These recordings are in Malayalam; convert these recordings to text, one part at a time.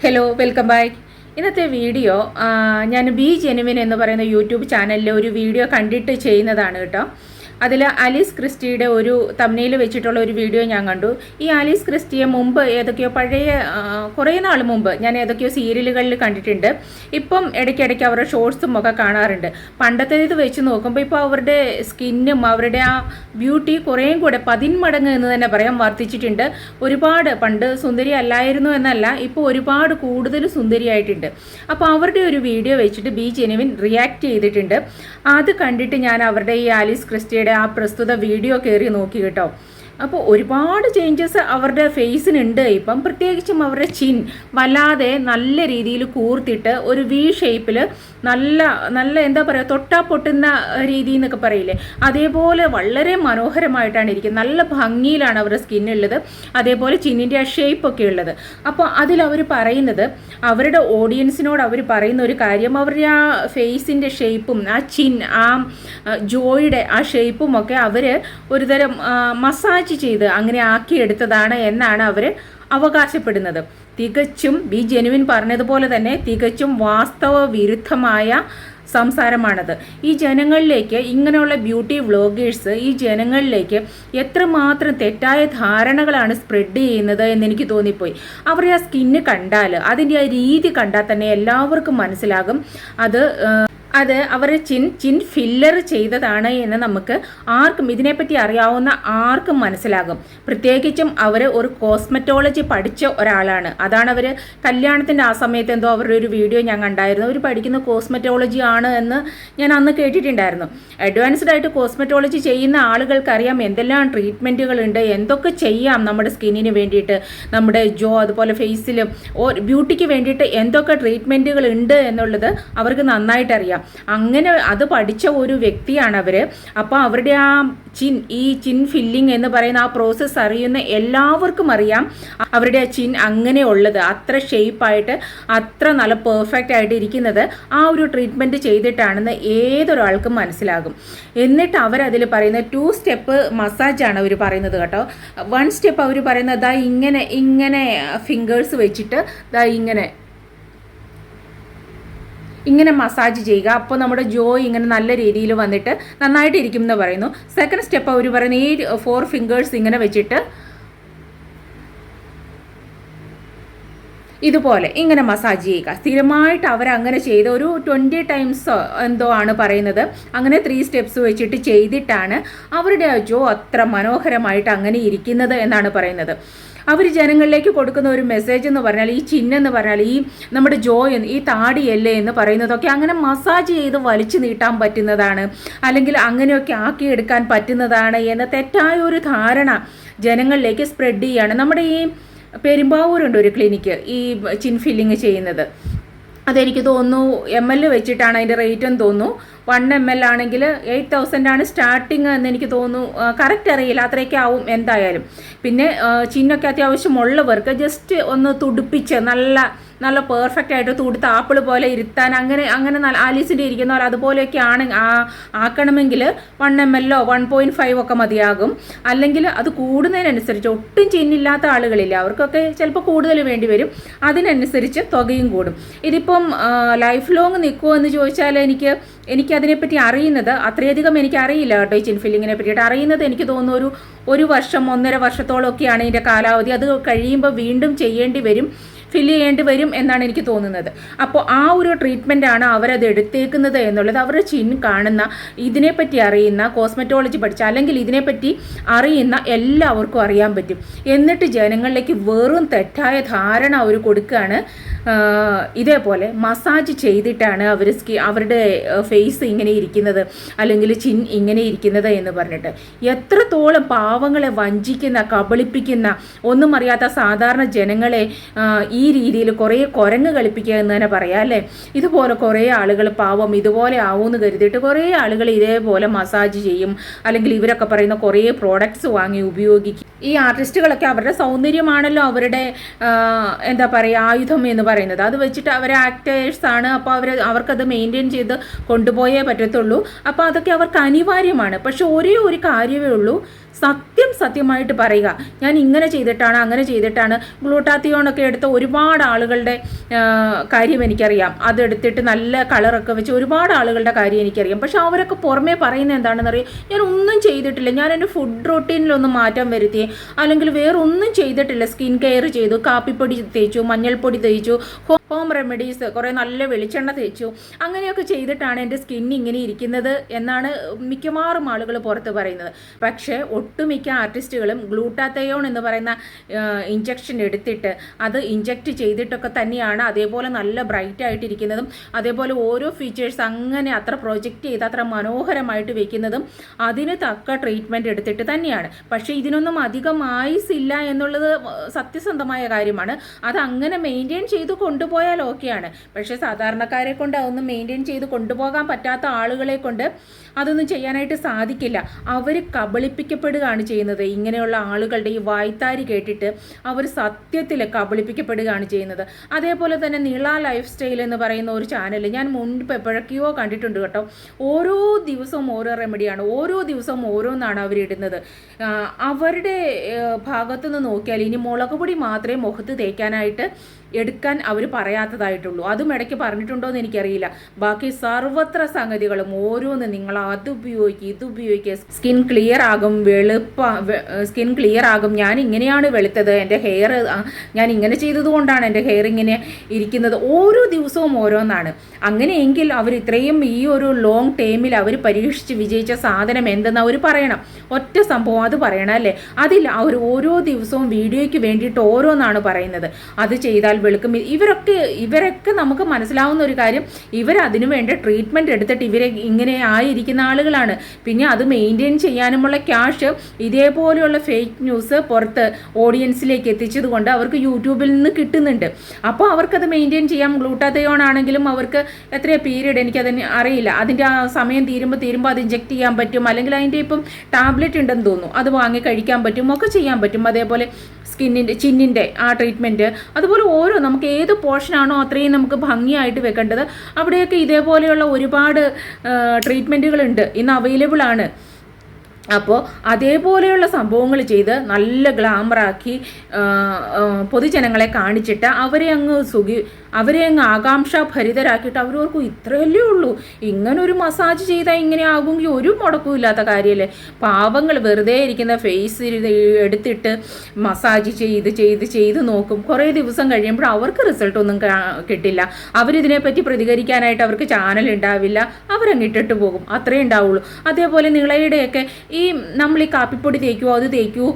ഹലോ വെൽക്കം ബാക്ക് ഇന്നത്തെ വീഡിയോ ഞാൻ ബി ജെനുവിൻ എന്ന് പറയുന്ന യൂട്യൂബ് ചാനലിൽ ഒരു വീഡിയോ കണ്ടിട്ട് ചെയ്യുന്നതാണ് കേട്ടോ. അതിൽ അലീസ് ക്രിസ്റ്റിയുടെ ഒരു തമ്നയിൽ വെച്ചിട്ടുള്ള ഒരു വീഡിയോ ഞാൻ കണ്ടു. ഈ ആലീസ് ക്രിസ്റ്റിയെ മുമ്പ് ഏതൊക്കെയോ പഴയ കുറേ നാൾ മുമ്പ് ഞാൻ ഏതൊക്കെയോ സീരിയലുകളിൽ കണ്ടിട്ടുണ്ട്. ഇപ്പം ഇടയ്ക്കിടയ്ക്ക് അവരുടെ ഷോർട്സും ഒക്കെ കാണാറുണ്ട്. പണ്ടത്തെ ഇത് വെച്ച് നോക്കുമ്പോൾ ഇപ്പോൾ അവരുടെ സ്കിന്നും അവരുടെ ആ ബ്യൂട്ടി കുറേയും കൂടെ പതിന്മടങ്ങ് എന്ന് തന്നെ പറയാം വർദ്ധിച്ചിട്ടുണ്ട്. ഒരുപാട് പണ്ട് സുന്ദരി അല്ലായിരുന്നു എന്നല്ല ഇപ്പോൾ ഒരുപാട് കൂടുതൽ സുന്ദരിയായിട്ടുണ്ട്. അപ്പോൾ അവരുടെ ഒരു വീഡിയോ വെച്ചിട്ട് ബി ജെനുവിൻ റിയാക്ട് ചെയ്തിട്ടുണ്ട്. അത് കണ്ടിട്ട് ഞാൻ അവരുടെ ഈ ആലീസ് ക്രിസ്റ്റിയുടെ ആ പ്രസ്തുത വീഡിയോ കയറി നോക്കി കേട്ടോ. അപ്പോൾ ഒരുപാട് ചേഞ്ചസ് അവരുടെ ഫേസിനുണ്ട് ഇപ്പം പ്രത്യേകിച്ചും അവരുടെ ചിൻ വല്ലാതെ നല്ല രീതിയിൽ കൂർത്തിട്ട് ഒരു വി ഷേപ്പിൽ നല്ല നല്ല എന്താ പറയുക തൊട്ടാ പൊട്ടുന്ന രീതി എന്നൊക്കെ പറയില്ലേ? അതേപോലെ വളരെ മനോഹരമായിട്ടാണ് ഇരിക്കുന്നത്. നല്ല ഭംഗിയിലാണ് അവരുടെ സ്കിന്നുള്ളത് അതേപോലെ ചിന്നിന്റെ ആ ഷേപ്പൊക്കെ ഉള്ളത്. അപ്പോൾ അതിൽ അവർ പറയുന്നത് അവരുടെ ഓഡിയൻസിനോട് അവർ പറയുന്ന ഒരു കാര്യം അവരുടെ ആ ഫേസിന്റെ ഷേപ്പും ആ ചിൻ ആ ജോയുടെ ആ ഷേപ്പും ഒക്കെ അവർ ഒരുതരം ആ, മസാജ് ചെയ്ത് അങ്ങനെ ആക്കിയെടുത്തതാണ് എന്നാണ് അവർ അവകാശപ്പെടുന്നത്. തികച്ചും ബി ജെനുവിൻ പറഞ്ഞതുപോലെ തന്നെ തികച്ചും വാസ്തവ വിരുദ്ധമായ സംസാരമാണത്. ഈ ജനങ്ങളിലേക്ക് ഇങ്ങനെയുള്ള ബ്യൂട്ടി വ്ളോഗേഴ്സ് ഈ ജനങ്ങളിലേക്ക് എത്രമാത്രം തെറ്റായ ധാരണകളാണ് സ്പ്രെഡ് ചെയ്യുന്നത് എന്ന് എനിക്ക് തോന്നിപ്പോയി. അവരുടെ ആ സ്കിന്ന് കണ്ടാൽ അതിന്റെ ആ രീതി കണ്ടാൽ തന്നെ എല്ലാവർക്കും മനസ്സിലാകും. അത് അത് അവർ ചിൻ ചിൻ ഫില്ലർ ചെയ്തതാണ് എന്ന് നമുക്ക് ആർക്കും ഇതിനെപ്പറ്റി അറിയാവുന്ന ആർക്കും മനസ്സിലാകും. പ്രത്യേകിച്ചും അവർ ഒരു കോസ്മെറ്റോളജി പഠിച്ച ഒരാളാണ്. അതാണ് അവർ കല്യാണത്തിന്റെ ആ സമയത്ത് എന്തോ അവരുടെ ഒരു വീഡിയോ ഞാൻ കണ്ടായിരുന്നു. അവർ പഠിക്കുന്ന കോസ്മെറ്റോളജി ആണ് എന്ന് ഞാൻ അന്ന് കേട്ടിട്ടുണ്ടായിരുന്നു. അഡ്വാൻസ്ഡ് ആയിട്ട് കോസ്മെറ്റോളജി ചെയ്യുന്ന ആളുകൾക്കറിയാം എന്തെല്ലാം ട്രീറ്റ്മെന്റുകളുണ്ട് എന്തൊക്കെ ചെയ്യാം നമ്മുടെ സ്കിന്നിന് വേണ്ടിയിട്ട് നമ്മുടെ ജോ അതുപോലെ ഫേസിലും ബ്യൂട്ടിക്ക് വേണ്ടിയിട്ട് എന്തൊക്കെ ട്രീറ്റ്മെന്റുകൾ ഉണ്ട് എന്നുള്ളത് അവർക്ക് നന്നായിട്ട് അറിയാം അങ്ങനെ അത് പഠിച്ച ഒരു വ്യക്തിയാണ് അവർ അപ്പോൾ അവരുടെ ആ ചിൻ ഈ ചിൻ ഫില്ലിംഗ് എന്ന് പറയുന്ന ആ പ്രോസസ്സ് അറിയുന്ന എല്ലാവർക്കും അറിയാം അവരുടെ ആ ചിൻ അങ്ങനെ ഉള്ളത്. അത്ര ഷേപ്പായിട്ട് അത്ര നല്ല പെർഫെക്റ്റ് ആയിട്ട് ഇരിക്കുന്നത് ആ ഒരു ട്രീറ്റ്മെന്റ് ചെയ്തിട്ടാണെന്ന് ഏതൊരാൾക്കും മനസ്സിലാകും. എന്നിട്ട് അവരതിൽ പറയുന്ന ടു സ്റ്റെപ്പ് മസാജാണ് അവർ പറയുന്നത് കേട്ടോ. വൺ സ്റ്റെപ്പ് അവർ പറയുന്നത് ദാ ഇങ്ങനെ ഇങ്ങനെ ഫിംഗേഴ്സ് വെച്ചിട്ട് ദാ ഇങ്ങനെ ഇങ്ങനെ മസാജ് ചെയ്യുക. അപ്പോൾ നമ്മുടെ ജോയ് ഇങ്ങനെ നല്ല രീതിയിൽ വന്നിട്ട് നന്നായിട്ട് ഇരിക്കും എന്ന് പറയുന്നു. സെക്കൻഡ് സ്റ്റെപ്പ് അവർ പറയുന്നത് ഈ ഫോർ ഫിംഗേഴ്സ് ഇങ്ങനെ വെച്ചിട്ട് ഇതുപോലെ ഇങ്ങനെ മസാജ് ചെയ്യുക. സ്ഥിരമായിട്ട് അവർ അങ്ങനെ ചെയ്ത് ഒരു ട്വന്റി ടൈംസ് എന്തോ ആണ് പറയുന്നത്. അങ്ങനെ ത്രീ സ്റ്റെപ്സ് വെച്ചിട്ട് ചെയ്തിട്ടാണ് അവരുടെ ജോ അത്ര മനോഹരമായിട്ട് അങ്ങനെ ഇരിക്കുന്നത് എന്നാണ് പറയുന്നത്. അവർ ജനങ്ങളിലേക്ക് കൊടുക്കുന്ന ഒരു മെസ്സേജ് എന്ന് പറഞ്ഞാൽ ഈ ചിഹ്നം എന്ന് പറഞ്ഞാൽ ഈ നമ്മുടെ ജോ എന്ന് ഈ താടിയല്ലേ എന്ന് പറയുന്നതൊക്കെ അങ്ങനെ മസാജ് ചെയ്ത് വലിച്ചു നീട്ടാൻ പറ്റുന്നതാണ്. അല്ലെങ്കിൽ അങ്ങനെയൊക്കെ ആക്കിയെടുക്കാൻ പറ്റുന്നതാണ് എന്ന തെറ്റായ ഒരു ധാരണ ജനങ്ങളിലേക്ക് സ്പ്രെഡ് ചെയ്യാണ്. നമ്മുടെ ഈ പെരുമ്പാവൂരുണ്ട് ഒരു ക്ലിനിക്ക് ഈ ചിൻ ഫില്ലിങ് ചെയ്യുന്നത്. അതെനിക്ക് തോന്നുന്നു എം എൽ വെച്ചിട്ടാണ് അതിന്റെ റേറ്റ് എന്ന് തോന്നുന്നു. വൺ എം എൽ ആണെങ്കിൽ എയ്റ്റ് തൗസൻഡ് ആണ് സ്റ്റാർട്ടിങ് എന്ന് എനിക്ക് തോന്നുന്നു. കറക്റ്റ് അറിയില്ല അത്രയൊക്കെ ആവും എന്തായാലും. പിന്നെ ചിന്നൊക്കെ അത്യാവശ്യം ഉള്ളവർക്ക് ജസ്റ്റ് ഒന്ന് തുടിപ്പിച്ച് നല്ല നല്ല പെർഫെക്റ്റ് ആയിട്ട് തുടുത്ത് ആപ്പിൾ പോലെ ഇരുത്താൻ അങ്ങനെ അങ്ങനെ ആലീസിന്റെ ഇരിക്കുന്ന പോലെ അതുപോലെയൊക്കെ ആണ് ആക്കണമെങ്കിൽ വൺ എം എല്ലോ വൺ പോയിന്റ് ഫൈവ് ഒക്കെ മതിയാകും. അല്ലെങ്കിൽ അത് കൂടുന്നതിനനുസരിച്ച് ഒട്ടും ചിന്നില്ലാത്ത ആളുകളില്ല. അവർക്കൊക്കെ ചിലപ്പോൾ കൂടുതൽ വേണ്ടി വരും. അതിനനുസരിച്ച് തുകയും കൂടും. ഇതിപ്പം ലൈഫ് ലോങ് നിൽക്കുമോ എന്ന് ചോദിച്ചാൽ എനിക്ക് എനിക്കതിനെപ്പറ്റി അറിയുന്നത് അത്രയധികം എനിക്ക് അറിയില്ല കേട്ടോ ഈ ചിൻ ഫില്ലിങ്ങിനെ പറ്റിയിട്ട്. അറിയുന്നത് എനിക്ക് തോന്നുന്നു ഒരു ഒരു വർഷം ഒന്നര വർഷത്തോളമൊക്കെയാണ് ഇതിന്റെ കാലാവധി. അത് കഴിയുമ്പോൾ വീണ്ടും ചെയ്യേണ്ടി വരും. ഫില്ല് ചെയ്യേണ്ടി വരും എന്നാണ് എനിക്ക് തോന്നുന്നത്. അപ്പോൾ ആ ഒരു ട്രീറ്റ്മെന്റ് ആണ് അവരത് എടുത്തേക്കുന്നത് എന്നുള്ളത് അവരുടെ ചിൻ കാണുന്ന ഇതിനെപ്പറ്റി അറിയുന്ന കോസ്മെറ്റോളജി പഠിച്ച അല്ലെങ്കിൽ ഇതിനെപ്പറ്റി അറിയുന്ന എല്ലാവർക്കും അറിയാൻ പറ്റും. എന്നിട്ട് ജനങ്ങളിലേക്ക് വെറും തെറ്റായ ധാരണ അവർ കൊടുക്കുകയാണ്. ഇതേപോലെ മസാജ് ചെയ്തിട്ടാണ് അവർ സ്കി അവരുടെ ഫേസ് ഇങ്ങനെ ഇരിക്കുന്നത് അല്ലെങ്കിൽ ചിൻ ഇങ്ങനെ ഇരിക്കുന്നത് എന്ന് പറഞ്ഞിട്ട്. എത്രത്തോളം പാവങ്ങളെ വഞ്ചിക്കുന്ന കബളിപ്പിക്കുന്ന ഒന്നും അറിയാത്ത സാധാരണ ജനങ്ങളെ ആ, ഈ രീതിയിൽ കുറേ കുരങ്ങ് കളിപ്പിക്കുക എന്ന് തന്നെ പറയാം അല്ലേ? ഇതുപോലെ കുറേ ആളുകൾ പാവം ഇതുപോലെ ആവുമെന്ന് കരുതിയിട്ട് കുറേ ആളുകൾ ഇതേപോലെ മസാജ് ചെയ്യും അല്ലെങ്കിൽ ഇവരൊക്കെ പറയുന്ന കുറേ പ്രോഡക്ട്സ് വാങ്ങി ഉപയോഗിക്കും. ഈ ആർട്ടിസ്റ്റുകളൊക്കെ അവരുടെ സൗന്ദര്യമാണല്ലോ അവരുടെ എന്താ പറയുക ആയുധം എന്ന് പറയുന്നത്. അത് വെച്ചിട്ട് അവർ ആക്ടേഴ്സ് ആണ്. അപ്പോൾ അവർ അവർക്കത് മെയിന്റെയിൻ ചെയ്ത് കൊണ്ടുപോയേ പറ്റത്തുള്ളൂ. അപ്പോൾ അതൊക്കെ അവർക്ക് അനിവാര്യമാണ്. പക്ഷെ ഒരേ ഒരു കാര്യമേ ഉള്ളൂ. സത്യം സത്യമായിട്ട് പറയുക. ഞാൻ ഇങ്ങനെ ചെയ്തിട്ടാണ് അങ്ങനെ ചെയ്തിട്ടാണ്. ഗ്ലൂട്ടാത്തിയോണൊക്കെ എടുത്ത ഒരുപാട് ആളുകളുടെ കാര്യം എനിക്കറിയാം. അതെടുത്തിട്ട് നല്ല കളറൊക്കെ വെച്ച് ഒരുപാട് ആളുകളുടെ കാര്യം എനിക്കറിയാം. പക്ഷെ അവരൊക്കെ പുറമേ പറയുന്നത് എന്താണെന്ന് അറിയാം? ഞാൻ ഒന്നും ചെയ്തിട്ടില്ല. ഞാൻ എന്റെ ഫുഡ് റൊട്ടീനിലൊന്നും മാറ്റം വരുത്തി. അല്ലെങ്കിൽ വേറെ ഒന്നും ചെയ്തിട്ടില്ല. സ്കിൻ കെയർ ചെയ്തു കാപ്പിപ്പൊടി തേച്ചു മഞ്ഞൾപ്പൊടി തേച്ചു ഹോം റെമഡീസ് കുറേ നല്ല വെളിച്ചെണ്ണ തേച്ചു. അങ്ങനെയൊക്കെ ചെയ്തിട്ടാണ് എന്റെ സ്കിൻ ഇങ്ങനെ ഇരിക്കുന്നത് എന്നാണ് മിക്കവാറും ആളുകൾ പുറത്ത് പറയുന്നത്. പക്ഷേ ഒട്ടുമിക്ക ആർട്ടിസ്റ്റുകളും ഗ്ലൂട്ടാത്തയോൺ എന്ന് പറയുന്ന ഇഞ്ചക്ഷൻ എടുത്തിട്ട് അത് ഇഞ്ചക്റ്റ് ചെയ്തിട്ടൊക്കെ തന്നെയാണ് അതേപോലെ നല്ല ബ്രൈറ്റ് ആയിട്ടിരിക്കുന്നതും അതേപോലെ ഓരോ ഫീച്ചേഴ്സ് അങ്ങനെ അത്ര പ്രൊജക്റ്റ് ചെയ്ത് അത്ര മനോഹരമായിട്ട് വെക്കുന്നതും അതിന് തക്ക ട്രീറ്റ്മെന്റ് എടുത്തിട്ട് തന്നെയാണ്. പക്ഷേ ഇതിനൊന്നും അധികം ആയുസ് ഇല്ല എന്നുള്ളത് സത്യസന്ധമായ കാര്യമാണ്. അത് അങ്ങനെ മെയിന്റെയിൻ ചെയ്ത് കൊണ്ടുപോയാൽ ഓക്കെയാണ്. പക്ഷേ സാധാരണക്കാരെ കൊണ്ട് അതൊന്നും മെയിന്റെയിൻ ചെയ്ത് കൊണ്ടുപോകാൻ പറ്റാത്ത ആളുകളെ കൊണ്ട് അതൊന്നും ചെയ്യാനായിട്ട് സാധിക്കില്ല. അവർ കബളിപ്പിക്കപ്പെടുകയാണ് ചെയ്യുന്നത്. ഇങ്ങനെയുള്ള ആളുകളുടെ ഈ വായ്ത്താരി കേട്ടിട്ട് അവർ സത്യത്തിൽ കബളിപ്പിക്കപ്പെടുകയാണ് ചെയ്യുന്നത്. അതേപോലെ തന്നെ നിള ലൈഫ് സ്റ്റൈൽ എന്ന് പറയുന്ന ഒരു ചാനൽ ഞാൻ മുൻപ് എപ്പോഴൊക്കെയോ കണ്ടിട്ടുണ്ട് കേട്ടോ. ഓരോ ദിവസവും ഓരോ റെമഡിയാണ് ഓരോ ദിവസവും ഓരോന്നാണ് അവരിടുന്നത് അവരുടെ ഭാഗത്തുനിന്ന് നോക്കിയാൽ ഇനി മുളക് പൊടി മാത്രമേ മുഖത്ത് തേക്കാനായിട്ട് എടുക്കാൻ അവർ പറയാത്തതായിട്ടുള്ളൂ. അതും ഇടയ്ക്ക് പറഞ്ഞിട്ടുണ്ടോ എന്ന് എനിക്കറിയില്ല. ബാക്കി സർവത്ര സംഗതികളും ഓരോന്ന് നിങ്ങൾ അത് ഉപയോഗിക്കുക ഇത് ഉപയോഗിക്കുക സ്കിൻ ക്ലിയർ ആകും വെളുപ്പ സ്കിൻ ക്ലിയർ ആകും. ഞാൻ ഇങ്ങനെയാണ് വെളുത്തത്. എന്റെ ഹെയർ ഞാൻ ഇങ്ങനെ ചെയ്തതുകൊണ്ടാണ് എന്റെ ഹെയർ ഇങ്ങനെ ഇരിക്കുന്നത്. ഓരോ ദിവസവും ഓരോന്നാണ്. അങ്ങനെയെങ്കിൽ അവർ ഇത്രയും ഈ ഒരു ലോങ് ടൈമിൽ അവർ പരീക്ഷിച്ച് വിജയിച്ച സാധനം എന്തെന്ന് അവർ പറയണം. ഒറ്റ സംഭവം അത് പറയണം അല്ലേ? അതിൽ അവർ ഓരോ ദിവസവും വീഡിയോയ്ക്ക് വേണ്ടിയിട്ട് ഓരോന്നാണ് പറയുന്നത്. അത് ചെയ്താൽ വെളുക്കും ഇവരൊക്കെ ഇവരൊക്കെ നമുക്ക് മനസ്സിലാവുന്ന ഒരു കാര്യം ഇവർ അതിനു വേണ്ട ട്രീറ്റ്മെന്റ് എടുത്തിട്ട് ഇവരെ ഇങ്ങനെ ആയിരിക്കുന്ന ആളുകളാണ്. പിന്നെ അത് മെയിന്റെയിൻ ചെയ്യാനുമുള്ള ക്യാഷ് ഇതേപോലെയുള്ള ഫേക്ക് ന്യൂസ് പുറത്ത് ഓഡിയൻസിലേക്ക് എത്തിച്ചത് കൊണ്ട് അവർക്ക് യൂട്യൂബിൽ നിന്ന് കിട്ടുന്നുണ്ട്. അപ്പോൾ അവർക്കത് മെയിന്റെയിൻ ചെയ്യാം. ഗ്ലൂട്ടാത്തയോൺ ആണെങ്കിലും അവർക്ക് എത്ര പീരീഡ് എനിക്കതിന് അറിയില്ല. അതിന്റെ ആ സമയം തീരുമ്പോൾ തീരുമ്പോൾ അത് ഇഞ്ചെക്ട് ചെയ്യാൻ പറ്റും. അല്ലെങ്കിൽ അതിന്റെ ഇപ്പം ടാബ്ലറ്റ് ഉണ്ടെന്ന് തോന്നുന്നു. അത് വാങ്ങി കഴിക്കാൻ പറ്റും. ഒക്കെ ചെയ്യാൻ പറ്റും. അതേപോലെ സ്കിന്നിന്റെ ചിന്നിന്റെ ആ ട്രീറ്റ്മെന്റ് അതുപോലെ ഓരോ നമുക്ക് ഏത് പോർഷനാണോ അത്രയും നമുക്ക് ഭംഗിയായിട്ട് വെക്കേണ്ടത്. അവിടെയൊക്കെ ഇതേപോലെയുള്ള ഒരുപാട് ട്രീറ്റ്മെന്റുകളുണ്ട് ഇന്ന് അവൈലബിൾ ആണ്. അപ്പോൾ അതേപോലെയുള്ള സംഭവങ്ങൾ ചെയ്ത് നല്ല ഗ്ലാമറാക്കി പൊതുജനങ്ങളെ കാണിച്ചിട്ട് അവരെ അങ്ങ് സുഖി അവരെ അങ്ങ് ആകാംക്ഷാഭരിതരാക്കിയിട്ട് അവരോർക്കും ഇത്രയല്ലേ ഉള്ളൂ. ഇങ്ങനെ ഒരു മസാജ് ചെയ്താൽ ഇങ്ങനെ ആകുമെങ്കിൽ ഒരു മുടക്കവും ഇല്ലാത്ത കാര്യമല്ലേ പാവങ്ങൾ വെറുതെ ഇരിക്കുന്ന ഫേസ് എടുത്തിട്ട് മസാജ് ചെയ്ത് ചെയ്ത് ചെയ്ത് നോക്കും. കുറേ ദിവസം കഴിയുമ്പോൾ അവർക്ക് റിസൾട്ടൊന്നും കിട്ടില്ല. അവരിതിനെപ്പറ്റി പ്രതികരിക്കാനായിട്ട് അവർക്ക് ചാനൽ ഉണ്ടാവില്ല. അവരങ്ങ് ഇട്ടിട്ട് പോകും. അത്രേ ഉണ്ടാവുള്ളൂ. അതേപോലെ നിളയുടെയൊക്കെ ഈ നമ്മൾ ഈ കാപ്പിപ്പൊടി തേക്കുമോ അത് തേക്കൂ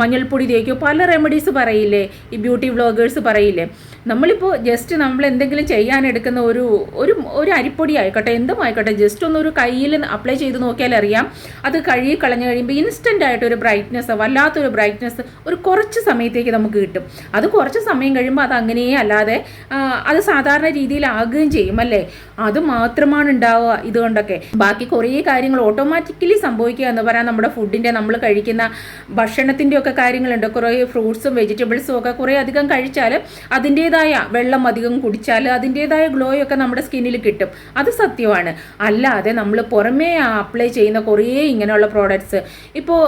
മഞ്ഞൾപ്പൊടി തേക്കുമോ പല റെമഡീസ് പറയില്ലേ? ഈ ബ്യൂട്ടി വ്ളോഗേഴ്സ് പറയില്ലേ? നമ്മളിപ്പോൾ ജസ്റ്റ് നമ്മൾ എന്തെങ്കിലും ചെയ്യാൻ എടുക്കുന്ന ഒരു ഒരു ഒരു അരിപ്പൊടി ആയിക്കോട്ടെ എന്തും ആയിക്കോട്ടെ ജസ്റ്റ് ഒന്ന് ഒരു കയ്യിൽ അപ്ലൈ ചെയ്ത് നോക്കിയാൽ അറിയാം. അത് കഴുകി കളഞ്ഞു കഴിയുമ്പോൾ ഇൻസ്റ്റന്റ് ആയിട്ട് ഒരു ബ്രൈറ്റ്നെസ് വല്ലാത്തൊരു ബ്രൈറ്റ്നെസ് ഒരു കുറച്ച് സമയത്തേക്ക് നമുക്ക് കിട്ടും. അത് കുറച്ച് സമയം കഴിയുമ്പോൾ അത് അങ്ങനെയേ അല്ലാതെ അത് സാധാരണ രീതിയിലാകുകയും ചെയ്യും അല്ലേ? അത് മാത്രമാണ് ഉണ്ടാവുക ഇതുകൊണ്ടൊക്കെ. ബാക്കി കുറേ കാര്യങ്ങൾ ഓട്ടോമാറ്റിക്കലി സംഭവിക്കുക എന്ന് പറയാൻ നമ്മുടെ ഫുഡിന്റെ നമ്മൾ കഴിക്കുന്ന ഭക്ഷണത്തിന്റെ ഒക്കെ കാര്യങ്ങളുണ്ട്. കുറേ ഫ്രൂട്ട്സും വെജിറ്റബിൾസും ഒക്കെ കുറേ അധികം കഴിച്ചാൽ അതിന്റേതായ വെള്ളം അധികം കുടിച്ചാൽ അതിന്റേതായ ഗ്ലോയൊക്കെ നമ്മുടെ സ്കിന്നിൽ കിട്ടും. അത് സത്യമാണ്. അല്ലാതെ നമ്മൾ പുറമേ അപ്ലൈ ചെയ്യുന്ന കുറേ ഇങ്ങനെയുള്ള പ്രോഡക്ട്സ് ഇപ്പോൾ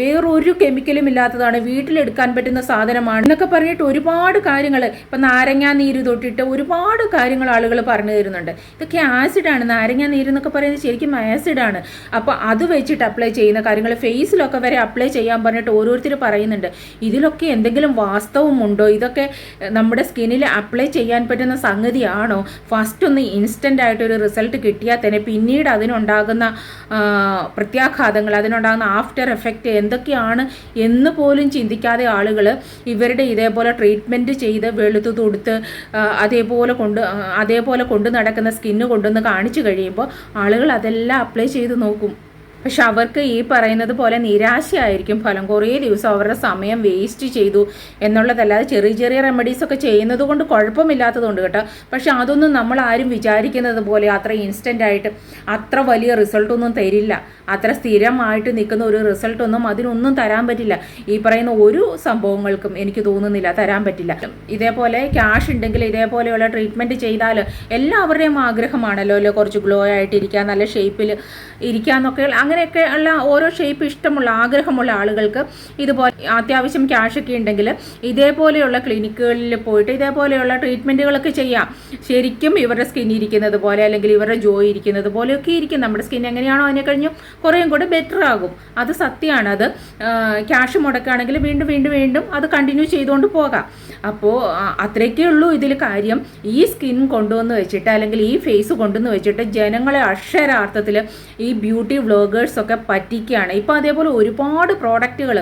വേറൊരു കെമിക്കലും ഇല്ലാത്തതാണ് വീട്ടിലെടുക്കാൻ പറ്റുന്ന സാധനമാണ് എന്നൊക്കെ പറഞ്ഞിട്ട് ഒരുപാട് കാര്യങ്ങൾ ഇപ്പം നാരങ്ങാ നീര് തൊട്ടിട്ട് ഒരുപാട് കാര്യങ്ങൾ ആളുകൾ പറഞ്ഞു തരുന്നുണ്ട്. ഇതൊക്കെ ആസിഡാണ് നാരങ്ങാ നീര് എന്നൊക്കെ പറയുന്നത് ശരിക്കും ആസിഡാണ്. അപ്പോൾ അത് വെച്ചിട്ട് അപ്ലൈ ചെയ്യുന്ന കാര്യങ്ങൾ ഫേസിലൊക്കെ വരെ അപ്ലൈ ചെയ്യാൻ പറഞ്ഞിട്ട് ഓരോരുത്തർ പറയുന്നുണ്ട്. ഇതിലൊക്കെ എന്തെങ്കിലും വാസ്തവമുണ്ടോ? ഇതൊക്കെ നമ്മുടെ സ്കിന്നിൽ അപ്ലൈ ചെയ്യാൻ പറ്റുന്ന സംഗതിയാണോ? ഫസ്റ്റ് ഒന്ന് ഇൻസ്റ്റന്റ് ആയിട്ടൊരു റിസൾട്ട് കിട്ടിയാൽ തന്നെ പിന്നീട് അതിനുണ്ടാകുന്ന പ്രത്യാഘാതങ്ങൾ അതിനുണ്ടാകുന്ന ആഫ്റ്റർ എഫക്റ്റ് എന്തൊക്കെയാണ് എന്ന് പോലും ചിന്തിക്കാതെ ആളുകൾ ഇവരുടെ ഇതേപോലെ ട്രീറ്റ്മെന്റ് ചെയ്ത് വെളുത്തു തൊടുത്ത് അതേപോലെ കൊണ്ട് അതേപോലെ കൊണ്ട് നടക്കുന്ന സ്കിന്ന് കൊണ്ടുവന്ന് കാണിച്ചു കഴിയുമ്പോൾ ആളുകൾ അതെല്ലാം അപ്ലൈ ചെയ്ത് നോക്കും. പക്ഷെ അവർക്ക് ഈ പറയുന്നത് പോലെ നിരാശയായിരിക്കും ഫലം. കുറേ ദിവസം അവരുടെ സമയം വേസ്റ്റ് ചെയ്തു എന്നുള്ളതല്ലാതെ ചെറിയ ചെറിയ റെമഡീസ് ഒക്കെ ചെയ്യുന്നത് കൊണ്ട് കുഴപ്പമില്ലാത്തതുകൊണ്ട് കേട്ടോ. പക്ഷെ അതൊന്നും നമ്മൾ ആരും വിചാരിക്കുന്നത് പോലെ അത്ര ഇൻസ്റ്റന്റ് ആയിട്ട് അത്ര വലിയ റിസൾട്ടൊന്നും തരില്ല. അത്ര സ്ഥിരമായിട്ട് നിൽക്കുന്ന ഒരു റിസൾട്ടൊന്നും അതിനൊന്നും തരാൻ പറ്റില്ല. ഈ പറയുന്ന ഒരു സംഭവങ്ങൾക്കും എനിക്ക് തോന്നുന്നില്ല തരാൻ പറ്റില്ല. ഇതേപോലെ ക്യാഷ് ഉണ്ടെങ്കിൽ ഇതേപോലെയുള്ള ട്രീറ്റ്മെന്റ് ചെയ്താൽ എല്ലാവരുടെയും ആഗ്രഹമാണല്ലോ അല്ലേ? കുറച്ച് ഗ്ലോ ആയിട്ടിരിക്കുക നല്ല ഷേപ്പിൽ ഇരിക്കാന്നൊക്കെ അങ്ങനെയൊക്കെ ഉള്ള ഓരോ ഷേപ്പ് ഇഷ്ടമുള്ള ആഗ്രഹമുള്ള ആളുകൾക്ക് ഇതുപോലെ അത്യാവശ്യം ക്യാഷൊക്കെ ഉണ്ടെങ്കിൽ ഇതേപോലെയുള്ള ക്ലിനിക്കുകളിൽ പോയിട്ട് ഇതേപോലെയുള്ള ട്രീറ്റ്മെന്റുകളൊക്കെ ചെയ്യാം. ശരിക്കും ഇവരുടെ സ്കിൻ ഇരിക്കുന്നത് പോലെ അല്ലെങ്കിൽ ഇവരുടെ ജോ ഇരിക്കുന്നത് പോലെയൊക്കെ ഇരിക്കും. നമ്മുടെ സ്കിൻ എങ്ങനെയാണോ അതിനെ കഴിഞ്ഞു കുറേയും കൂടെ ബെറ്റർ ആകും. അത് സത്യമാണ്. അത് ക്യാഷ് മുടക്കുകയാണെങ്കിൽ വീണ്ടും വീണ്ടും വീണ്ടും അത് കണ്ടിന്യൂ ചെയ്തുകൊണ്ട് പോകാം. അപ്പോൾ അത്രയൊക്കെ ഉള്ളൂ ഇതിൽ കാര്യം. ഈ സ്കിൻ കൊണ്ടുവന്ന് വെച്ചിട്ട് അല്ലെങ്കിൽ ഈ ഫേസ് കൊണ്ടുവന്ന് വെച്ചിട്ട് ജനങ്ങളെ അക്ഷരാർത്ഥത്തിൽ ഈ ബ്യൂട്ടി വ്ളോഗേഴ്സൊക്കെ പറ്റിക്കുകയാണ്. ഇപ്പോൾ അതേപോലെ ഒരുപാട് പ്രോഡക്റ്റുകൾ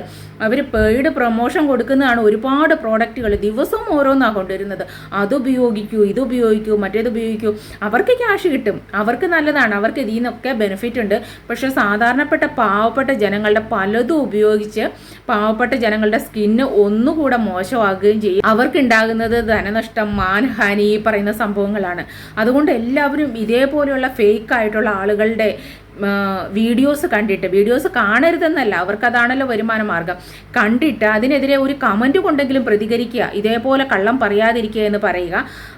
അവർ പെയ്ഡ് പ്രൊമോഷൻ കൊടുക്കുന്നതാണ് ഒരുപാട് പ്രോഡക്റ്റുകൾ ദിവസവും ഓരോന്നാണ് കൊണ്ടുവരുന്നത്. അത് ഉപയോഗിക്കൂ ഇത് ഉപയോഗിക്കൂ മറ്റേത് ഉപയോഗിക്കൂ. അവർക്ക് ക്യാഷ് കിട്ടും. അവർക്ക് നല്ലതാണ്. അവർക്ക് ഇതിൽ നിന്നൊക്കെ ബെനിഫിറ്റ് ഉണ്ട്. പക്ഷേ സാധാരണപ്പെട്ട പാവപ്പെട്ട ജനങ്ങളുടെ പലതും ഉപയോഗിച്ച് പാവപ്പെട്ട ജനങ്ങളുടെ സ്കിന്ന് ഒന്നുകൂടെ മോശമാകുകയും ചെയ്യും. അവർക്കുണ്ടാകുന്നത് ധനനഷ്ടം മാനഹാനി ഈ പറയുന്ന സംഭവങ്ങളാണ്. അതുകൊണ്ട് എല്ലാവരും ഇതേപോലെയുള്ള ഫേക്ക് ആയിട്ടുള്ള ആളുകളുടെ വീഡിയോസ് കണ്ടിട്ട് വീഡിയോസ് കാണരുതെന്നല്ല അവർക്കതാണല്ലോ വരുമാന മാർഗം കണ്ടിട്ട് അതിനെതിരെ ഒരു കമന്റ് കൊണ്ടെങ്കിലും പ്രതികരിക്കുക ഇതേപോലെ കള്ളം പറയാതിരിക്കുക എന്ന് പറയുക.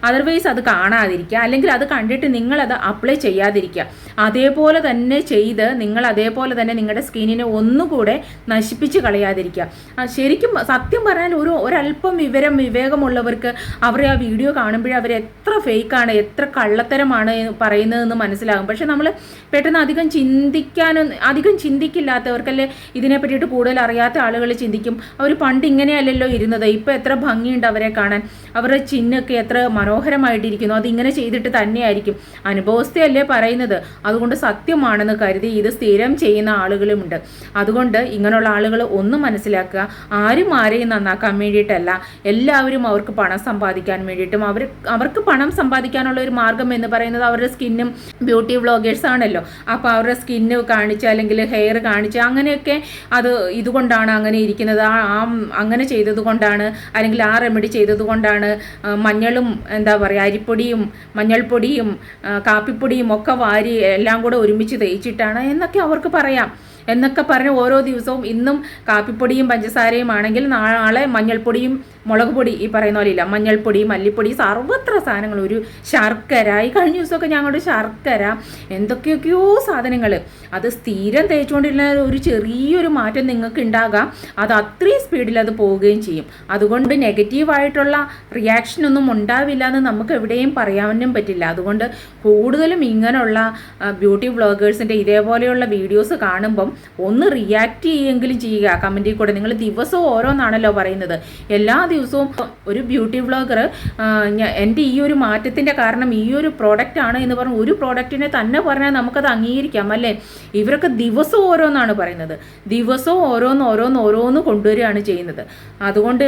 അതർവൈസ് അത് കാണാതിരിക്കുക. അല്ലെങ്കിൽ അത് കണ്ടിട്ട് നിങ്ങളത് അപ്ലൈ ചെയ്യാതിരിക്കുക. അതേപോലെ തന്നെ ചെയ്ത് നിങ്ങൾ അതേപോലെ തന്നെ നിങ്ങളുടെ സ്കിന്നിനെ ഒന്നുകൂടെ നശിപ്പിച്ച് കളയാതിരിക്കുക. ശരിക്കും സത്യം പറഞ്ഞാൽ ഒരു ഒരല്പം വിവരം വിവേകമുള്ളവർക്ക് അവരെ ആ വീഡിയോ കാണുമ്പോഴേ അവർ എത്ര ഫേക്കാണ് എത്ര കള്ളത്തരമാണ് പറയുന്നതെന്ന് മനസ്സിലാകും. പക്ഷെ നമ്മൾ പെട്ടെന്ന് അധികം ചിന്തിക്കാനും അധികം ചിന്തിക്കില്ലാത്തവർക്കല്ലേ ഇതിനെ പറ്റിയിട്ട് കൂടുതൽ അറിയാത്ത ആളുകൾ ചിന്തിക്കും. അവർ പണ്ട് ഇങ്ങനെയല്ലല്ലോ ഇരുന്നത്. ഇപ്പോൾ എത്ര ഭംഗിയുണ്ട് അവരെ കാണാൻ. അവരുടെ ചിഹ്നമൊക്കെ എത്ര മനോഹരമായിട്ടിരിക്കുന്നു. അതിങ്ങനെ ചെയ്തിട്ട് തന്നെയായിരിക്കും. അനുഭവസ്ഥയല്ലേ പറയുന്നത്. അതുകൊണ്ട് സത്യമാണെന്ന് കരുതി ഇത് സ്ഥിരം ചെയ്യുന്ന ആളുകളുമുണ്ട്. അതുകൊണ്ട് ഇങ്ങനെയുള്ള ആളുകൾ ഒന്ന് മനസ്സിലാക്കുക. ആരും ആരെയും നന്നാക്കാൻ വേണ്ടിയിട്ടല്ല. എല്ലാവരും അവർക്ക് പണം സമ്പാദിക്കാൻ വേണ്ടിയിട്ടും അവർ അവർക്ക് പണം സമ്പാദിക്കാനുള്ള ഒരു മാർഗം എന്ന് പറയുന്നത് അവരുടെ സ്കിന്നും ബ്യൂട്ടി വ്ളോഗേഴ്സ് ആണല്ലോ അപ്പോൾ അവരുടെ സ്കിന്ന് കാണിച്ച് അല്ലെങ്കിൽ ഹെയർ കാണിച്ച് അങ്ങനെയൊക്കെ അത് ഇതുകൊണ്ടാണ് അങ്ങനെ ഇരിക്കുന്നത്. ആ അങ്ങനെ ചെയ്തത് കൊണ്ടാണ് അല്ലെങ്കിൽ ആ റെമഡി ചെയ്തത് കൊണ്ടാണ് മഞ്ഞളും എന്താ പറയുക അരിപ്പൊടിയും മഞ്ഞൾപ്പൊടിയും കാപ്പിപ്പൊടിയും ഒക്കെ വാരി എല്ലാം കൂടെ ഒരുമിച്ച് തേച്ചിട്ടാണ് എന്നൊക്കെ അവർക്ക് പറയാം. എന്നൊക്കെ പറഞ്ഞ് ഓരോ ദിവസവും ഇന്നും കാപ്പിപ്പൊടിയും പഞ്ചസാരയും ആണെങ്കിൽ നാളെ മഞ്ഞൾപ്പൊടിയും മുളക് പൊടി ഈ പറയുന്ന പോലെ ഇല്ല. മഞ്ഞൾപ്പൊടി മല്ലിപ്പൊടി സർവത്ര സാധനങ്ങൾ ഒരു ശർക്കര. ഈ കഴിഞ്ഞ ദിവസമൊക്കെ ഞങ്ങളുടെ ശർക്കര എന്തൊക്കെയൊക്കെയോ സാധനങ്ങൾ. അത് സ്ഥിരം തേച്ചുകൊണ്ടിരുന്ന ഒരു ചെറിയൊരു മാറ്റം നിങ്ങൾക്ക് ഉണ്ടാകാം അത് അത്രയും സ്പീഡിൽ അത് പോവുകയും ചെയ്യും. അതുകൊണ്ട് നെഗറ്റീവായിട്ടുള്ള റിയാക്ഷൻ ഒന്നും ഉണ്ടാവില്ല എന്ന് നമുക്ക് എവിടെയും പറയാനും പറ്റില്ല. അതുകൊണ്ട് കൂടുതലും ഇങ്ങനെയുള്ള ബ്യൂട്ടി വ്ളോഗേഴ്സിന്റെ ഇതേപോലെയുള്ള വീഡിയോസ് കാണുമ്പം ഒന്ന് റിയാക്ട് ചെയ്യുമെങ്കിലും ചെയ്യുക. കമന്റിൽ കൂടെ നിങ്ങൾ ദിവസവും ഓരോന്നാണല്ലോ പറയുന്നത്. എല്ലാ ദിവസവും ഒരു ബ്യൂട്ടി വ്ളോഗർ എന്റെ ഈ ഒരു മാറ്റത്തിന്റെ കാരണം ഈ ഒരു പ്രോഡക്റ്റ് ആണ് എന്ന് പറഞ്ഞ് ഒരു പ്രോഡക്റ്റിനെ തന്നെ പറഞ്ഞാൽ നമുക്കത് അംഗീകരിക്കാം അല്ലേ? ഇവരൊക്കെ ദിവസവും ഓരോന്നാണ് പറയുന്നത്. ദിവസവും ഓരോന്ന് ഓരോന്ന് ഓരോന്ന് കൊണ്ടുവരികയാണ് ചെയ്യുന്നത്. അതുകൊണ്ട്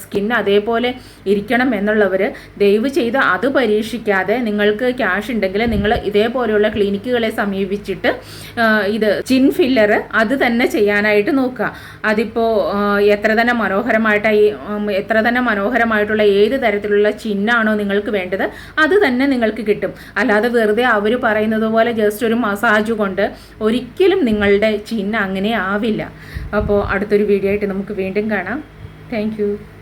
സ്കിൻ അതേപോലെ ഇരിക്കണം എന്നുള്ളവർ ദയവ് ചെയ്ത് അത് പരീക്ഷിക്കാതെ നിങ്ങൾക്ക് ക്യാഷ് ഉണ്ടെങ്കിൽ നിങ്ങൾ ഇതേപോലെയുള്ള ക്ലിനിക്കുകളെ സമീപിച്ചിട്ട് ഇത് ചിൻ ഫില്ലർ അത് തന്നെ ചെയ്യാനായിട്ട് നോക്കുക. അതിപ്പോൾ എത്ര തന്നെ മനോഹരമായിട്ടായി എത്ര തന്നെ മനോഹരമായിട്ടുള്ള ഏത് തരത്തിലുള്ള ചിഹ്നമാണോ നിങ്ങൾക്ക് വേണ്ടത് അത് തന്നെ നിങ്ങൾക്ക് കിട്ടും. അല്ലാതെ വെറുതെ അവർ പറയുന്നത് പോലെ ജസ്റ്റ് ഒരു മസാജ് കൊണ്ട് ഒരിക്കലും നിങ്ങളുടെ ചിഹ്നം അങ്ങനെ ആവില്ല. അപ്പോൾ അടുത്തൊരു വീഡിയോ ആയിട്ട് നമുക്ക് വീണ്ടും കാണാം. താങ്ക്